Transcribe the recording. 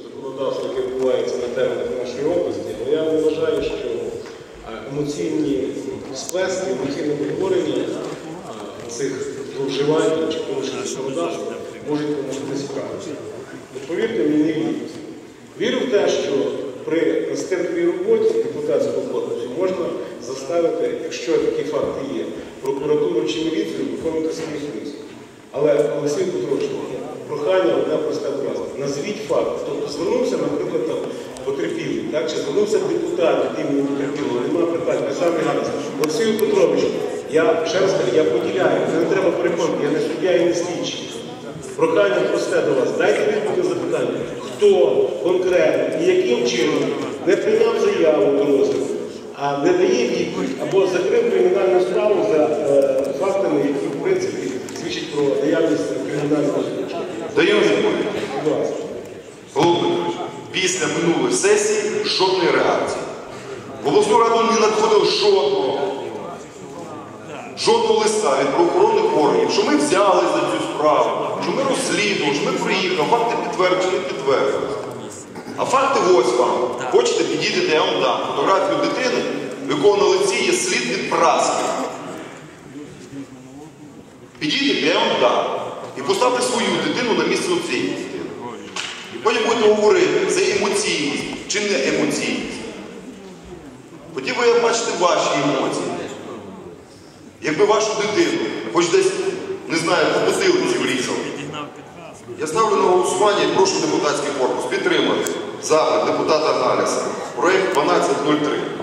законодавства, яке відбувається на теренах нашої області, але я вважаю, що емоційні сплески, емоційне обговорення цих зловживань чи порушень законодавства можуть не цікавити. Ну, Повірте мені, не вірю. Вірю в те, що при настирливій роботі депутатського корпусу можна заставити, якщо такі факти є, прокуратуру чи міліцію виконувати свої функції. Але Олексій Петрович, фраза. Назвіть факт. Тобто звернувся, наприклад, там потерпілий, так? чи звернувся депутат від імені потерпілого, нема питань, самі гаразд. Олексію Петровичу, я ще раз кажу, я поділяю, не треба переконати, я не суддя і не слідчий. Прохання просте до вас. Дайте відповідь на запитання, хто конкретно і яким чином не прийняв заяву до розгляду, а не дає відповідь або закрив кримінальну справу за е, фактами, які в принципі свідчать про наявність кримінального злочину. Даю відповідь. Будь ласка. Після минулої сесії жодної реакції. В обласну раду не надходило жодного, жодного листа від правоохоронних органів, що ми взяли за цю справу, що ми розслідували, що ми приїхали, факти підтверджені, не підтвердилися. А факти ось вам. Хочете, підійдете, я вам дам фотографію дитини, в якого на лиці є слід від праски. Підійдете, я вам дам. І поставте свою дитину на місце оцієї дитини. І потім будете говорити, це емоційність чи не емоційність. Хотів би я бачити ваші емоції. Якби вашу дитину, хоч десь, не знаю, по цю врізали. Я ставлю на голосування і прошу депутатський корпус підтримати запит депутата Галяса. Проєкт 1203.